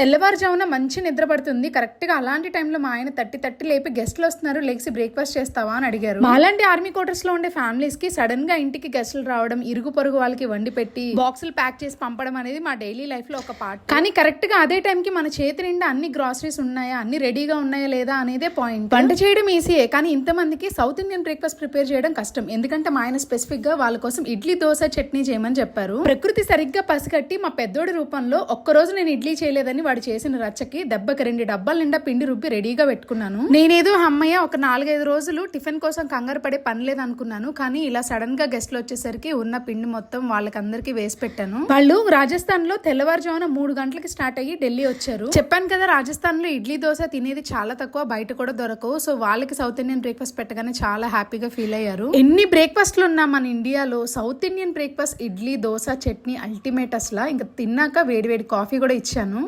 తెల్లవారుజామున మంచి నిద్ర పడుతుంది. కరెక్ట్గా అలాంటి టైంలో మా ఆయన తట్టి తట్టి లేపి గెస్ట్లు వస్తున్నారు. లేచి బ్రేక్ఫాస్ట్ చేస్తావా అని అడిగారు. మాలాంటి ఆర్మీ క్వార్టర్స్లో ఉండే ఫ్యామిలీస్కి సడన్గా ఇంటికి గెస్ట్లు రావడం ఇరుగు పొరుగు వాళ్ళకి వండి పెట్టి బాక్సులు ప్యాక్ చేసి పంపడం అనేది మా డైలీ లైఫ్లో ఒక పార్ట్. కానీ కరెక్ట్గా అదే టైం కి మన చేతి నిండా అన్ని గ్రాసరీస్ ఉన్నాయా? అన్ని రెడీగా ఉన్నాయా లేదా అనేదే పాయింట్. వంట చేయడం ఈజీయే కానీ ఇంతమందికి సౌత్ ఇండియన్ బ్రేక్ఫాస్ట్ ప్రిపేర్ చేయడం కష్టం. ఎందుకంటే మా ఆయన స్పెసిఫిక్గా వాళ్ళ కోసం ఇడ్లీ దోశ చట్నీ చేయమని చెప్పారు. ప్రకృతి సరిగ్గా పసిగట్టి మా పెద్దోడి రూపంలో ఒక్క రోజు నేను ఇడ్లీ చేయలేదని వాడు చేసిన రచ్చకి దెబ్బకి రెండు డబ్బాల నిండా పిండి రుబ్బి రెడీగా పెట్టుకున్నాను. నేనేదో అమ్మయ్య ఒక నాలుగైదు రోజులు టిఫిన్ కోసం కంగారు పడే పని లేదు అనుకున్నాను కానీ ఇలా సడన్గా గెస్ట్లు వచ్చేసరికి ఉన్న పిండి మొత్తం వాళ్ళకందరికీ వేసి పెట్టాను. వాళ్ళు రాజస్థాన్లో తెల్లవారుజామున మూడు గంటలకి స్టార్ట్ అయ్యి ఢిల్లీ వచ్చారు. చెప్పాను కదా రాజస్థాన్లో ఇడ్లీ దోశ తినేది చాలా తక్కువ బయట కూడా దొరకవు. సో వాళ్ళకి సౌత్ ఇండియన్ బ్రేక్ఫాస్ట్ పెట్టగానే చాలా హ్యాపీగా ఫీల్ అయ్యారు. ఎన్ని బ్రేక్ఫాస్ట్లు ఉన్నా మన ఇండియాలో south Indian breakfast idli dosa chutney ultimate అసలు. ఇంకా తిన్నాక వేడి వేడి కాఫీ కూడా ఇచ్చాను.